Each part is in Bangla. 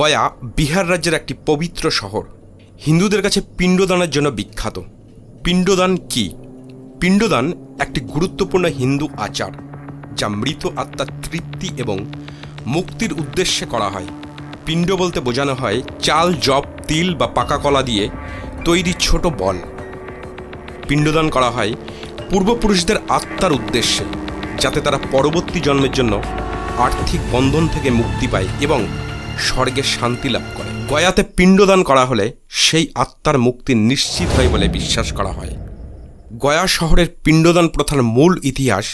গয়া বিহার রাজ্যের একটি পবিত্র শহর। হিন্দুদের কাছে পিণ্ডদানের জন্য বিখ্যাত। পিণ্ডদান কি? পিণ্ডদান একটি গুরুত্বপূর্ণ হিন্দু আচার, যা মৃত আত্মার তৃপ্তি এবং মুক্তির উদ্দেশ্যে করা হয়। পিণ্ড বলতে বোঝানো হয় চাল জব তিল বা পাকা কলা দিয়ে তৈরি ছোট বল। পিণ্ডদান করা হয় পূর্বপুরুষদের আত্মার উদ্দেশ্যে, যাতে তারা পরবর্তী জন্মের জন্য আর্থিক বন্ধন থেকে মুক্তি পায় এবং স্বর্গে শান্তি লাভ করে। গয়াতে পিণ্ডদান করা হলে সেই আত্মার মুক্তি নিশ্চিত হয় বলে বিশ্বাস করা হয়। গয়া শহরের পিণ্ডদান প্রথার মূল ইতিহাস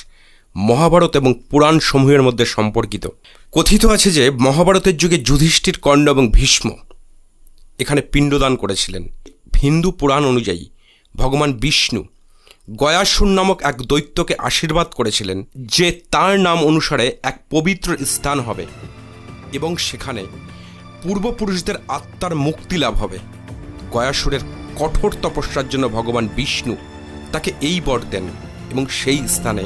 মহাভারত এবং পুরাণ সমূহের মধ্যে সম্পর্কিত। কথিত আছে যে মহাভারতের যুগে যুধিষ্ঠির কর্ণ এবং ভীষ্ম এখানে পিণ্ডদান করেছিলেন। হিন্দু পুরাণ অনুযায়ী ভগবান বিষ্ণু গয়াসুর নামক এক দৈত্যকে আশীর্বাদ করেছিলেন যে তার নাম অনুসারে এক পবিত্র স্থান হবে। এবং সেখানে পূর্বপুরুষদের আত্মার মুক্তি লাভ হবে। গয়াসুরের কঠোর তপস্যার জন্য ভগবান বিষ্ণু তাকে এই বর দেন এবং সেই স্থানে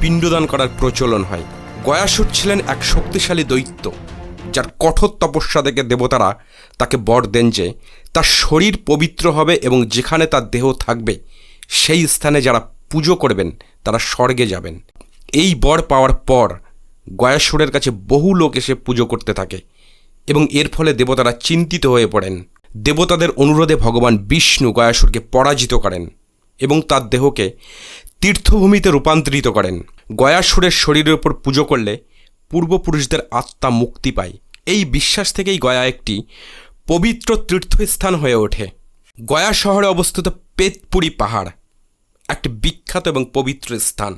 পিণ্ডদান করার প্রচলন হয়। গয়াসুর ছিলেন এক শক্তিশালী দৈত্য, যার কঠোর তপস্যা দেখে দেবতারা তাকে বর দেন যে তার শরীর পবিত্র হবে এবং যেখানে তার দেহ থাকবে, সেই স্থানে যারা পুজো করবেন, তারা স্বর্গে যাবেন। এই বর পাওয়ার পর গয়াসুরের কাছে বহু লোক এসে পুজো করতে থাকে এবং এর ফলে দেবতারা চিন্তিত হয়ে পড়েন। দেবতাদের অনুরোধে ভগবান বিষ্ণু গয়াসুরকে পরাজিত করেন এবং তার দেহকে তীর্থভূমিতে রূপান্তরিত করেন। গয়াসুরের শরীরের উপর পুজো করলে পূর্বপুরুষদের আত্মা মুক্তি পায়। এই বিশ্বাস থেকেই গয়া একটি পবিত্র তীর্থস্থান হয়ে ওঠে। গয়া শহরে অবস্থিত পেতপুরি পাহাড়, একটি বিখ্যাত এবং পবিত্র স্থান।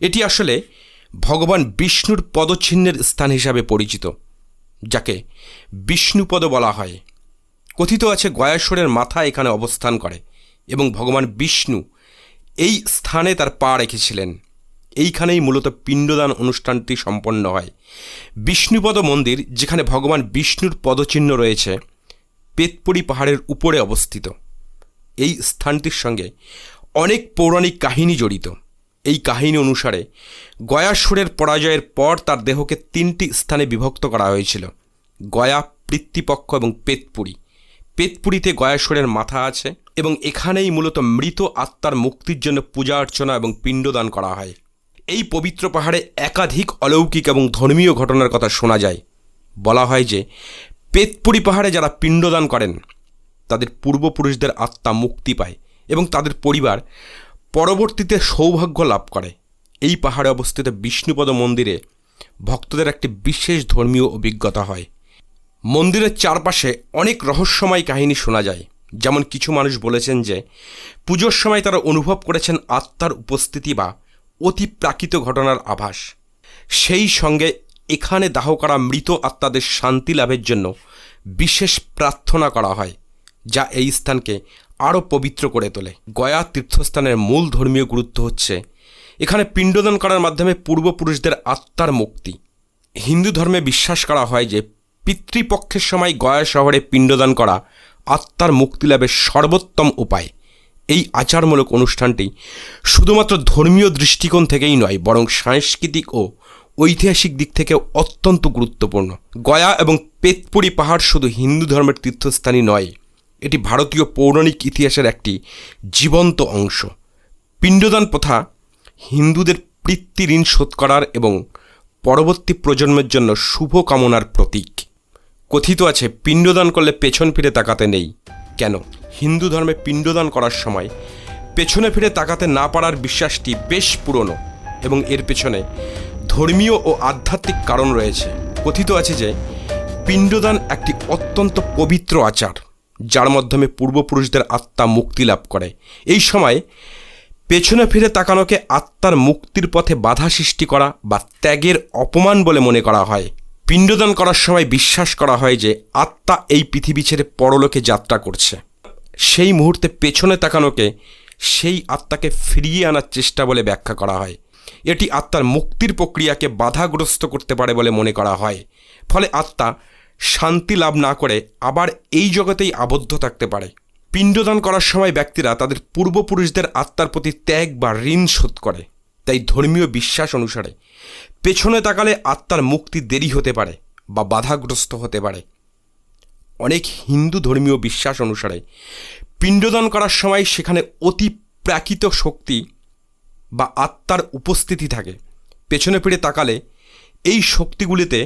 এটি আসলে ভগবান বিষ্ণুর পদচিহ্নের স্থান হিসাবে পরিচিত, যাকে বিষ্ণুপদ বলা হয়। কথিত আছে গয়াসুরের মাথা এখানে অবস্থান করে এবং ভগবান বিষ্ণু এই স্থানে তার পা রেখেছিলেন। এইখানেই মূলত পিণ্ডদান অনুষ্ঠানটি সম্পন্ন হয়। বিষ্ণুপদ মন্দির, যেখানে ভগবান বিষ্ণুর পদচিহ্ন রয়েছে, পেতপুরি পাহাড়ের উপরে অবস্থিত। এই স্থানটির সঙ্গে অনেক পৌরাণিক কাহিনী জড়িত। এই কাহিনী অনুসারে গয়াসুরের পরাজয়ের পর তার দেহকে তিনটি স্থানে বিভক্ত করা হয়েছিল। গয়া, পিতৃপক্ষ এবং পেতপুরী। পেতপুরীতে গয়াসুরের মাথা আছে এবং এখানেই মূলত মৃত আত্মার মুক্তির জন্য পূজা অর্চনা এবং পিণ্ডদান করা হয়। এই পবিত্র পাহাড়ে একাধিক অলৌকিক এবং ধর্মীয় ঘটনার কথা শোনা যায়। বলা হয় যে, পেতপুরি পাহাড়ে যারা পিণ্ডদান করেন, তাদের পূর্বপুরুষদের আত্মা মুক্তি পায় এবং তাদের পরিবার পরবর্তীতে সৌভাগ্য লাভ করে। এই পাহাড়ে অবস্থিত বিষ্ণুপদ মন্দিরে ভক্তদের একটি বিশেষ ধর্মীয় অভিজ্ঞতা হয়। মন্দিরের চারপাশে অনেক রহস্যময় কাহিনী শোনা যায়। যেমন কিছু মানুষ বলেছেন যে, পুজোর সময় তারা অনুভব করেছেন আত্মার উপস্থিতি বা অতি প্রাকৃত ঘটনার আভাস। সেই সঙ্গে এখানে দাহ করা মৃত আত্মাদের শান্তি লাভের জন্য বিশেষ প্রার্থনা করা হয়, যা এই স্থানকে আরও পবিত্র করে তোলে। গয়া তীর্থস্থানের মূল ধর্মীয় গুরুত্ব হচ্ছে, এখানে পিণ্ডদান করার মাধ্যমে পূর্বপুরুষদের আত্মার মুক্তি। হিন্দু ধর্মে বিশ্বাস করা হয় যে, পিতৃপক্ষের সময় গয়া শহরে পিণ্ডদান করা আত্মার মুক্তি লাভের সর্বোত্তম উপায়। এই আচারমূলক অনুষ্ঠানটি শুধুমাত্র ধর্মীয় দৃষ্টিকোণ থেকেই নয়, বরং সাংস্কৃতিক ও ঐতিহাসিক দিক থেকে অত্যন্ত গুরুত্বপূর্ণ। গয়া এবং পেতপুরি পাহাড় শুধু হিন্দু ধর্মের তীর্থস্থানই নয় এটি ভারতীয় পৌরাণিক ইতিহাসের একটি জীবন্ত অংশ। পিণ্ডদান প্রথা হিন্দুদের পিতৃ ঋণ শোধ করার এবং পরবর্তী প্রজন্মের জন্য শুভ কামনার প্রতীক। কথিত আছে, পিণ্ডদান করলে পেছন ফিরে তাকাতে নেই। কেন? হিন্দু ধর্মে পিণ্ডদান করার সময় পেছনে ফিরে তাকাতে না পারার বিশ্বাসটি বেশ পুরনো এবং এর পেছনে ধর্মীয় ও আধ্যাত্মিক কারণ রয়েছে। কথিত আছে যে, পিণ্ডদান একটি অত্যন্ত পবিত্র আচার। যার মাধ্যমে পূর্বপুরুষদের আত্মা মুক্তি লাভ করে। এই সময় পেছনে ফিরে তাকানোকে আত্মার মুক্তির পথে বাধা সৃষ্টি করা বা ত্যাগের অপমান বলে মনে করা হয়। পিণ্ডদান করার সময় বিশ্বাস করা হয় যে আত্মা এই পৃথিবী ছেড়ে পরলোকে যাত্রা করছে। সেই মুহূর্তে পেছনে তাকানোকে সেই আত্মাকে ফিরিয়ে আনার চেষ্টা বলে ব্যাখ্যা করা হয়। এটি আত্মার মুক্তির প্রক্রিয়াকে বাধাগ্রস্ত করতে পারে বলে মনে করা হয়। ফলে আত্মা শান্তি লাভ না করে আবার এই জগতেই আবদ্ধ থাকতে পারে। পিণ্ডদান করার সময় ব্যক্তিরা তাদের পূর্বপুরুষদের আত্মার প্রতি ত্যাগ বা ঋণ শোধ করে। তাই ধর্মীয় বিশ্বাস অনুসারে পেছনে তাকালে আত্মার মুক্তি দেরি হতে পারে বা বাধাগ্রস্ত হতে পারে। অনেক হিন্দু ধর্মীয় বিশ্বাস অনুসারে পিণ্ডদান করার সময় সেখানে অতি প্রাকৃত শক্তি বা আত্মার উপস্থিতি থাকে। পেছনে ফিরে তাকালে এই শক্তিগুলিতে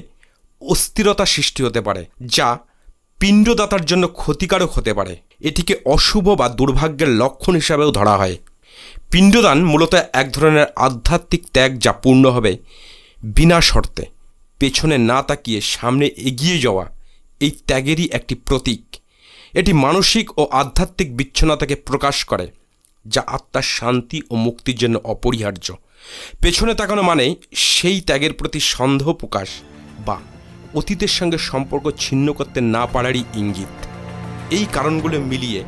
অস্থিরতা সৃষ্টি হতে পারে, যা পিণ্ডদাতার জন্য ক্ষতিকারক হতে পারে। এটিকে অশুভ বা দুর্ভাগ্যের লক্ষণ হিসাবেও ধরা হয়। পিণ্ডদান মূলত এক ধরনের আধ্যাত্মিক ত্যাগ যা পূর্ণ হবে বিনা শর্তে। পেছনে না তাকিয়ে সামনে এগিয়ে যাওয়া এই ত্যাগেরই একটি প্রতীক। এটি মানসিক ও আধ্যাত্মিক বিচ্ছন্নতাকে প্রকাশ করে, যা আত্মার শান্তি ও মুক্তির জন্য অপরিহার্য। পেছনে তাকানো মানে সেই ত্যাগের প্রতি সন্দেহ প্রকাশ বা অতীতের সঙ্গে সম্পর্ক ছিন্ন করতে না পারারই ইঙ্গিত। এই কারণগুলো মিলিয়ে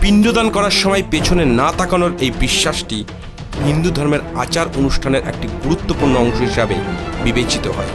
পিণ্ডদান করার সময় পেছনে না তাকানোর এই বিশ্বাসটি হিন্দু ধর্মের আচার অনুষ্ঠানের একটি গুরুত্বপূর্ণ অংশ হিসাবে বিবেচিত হয়।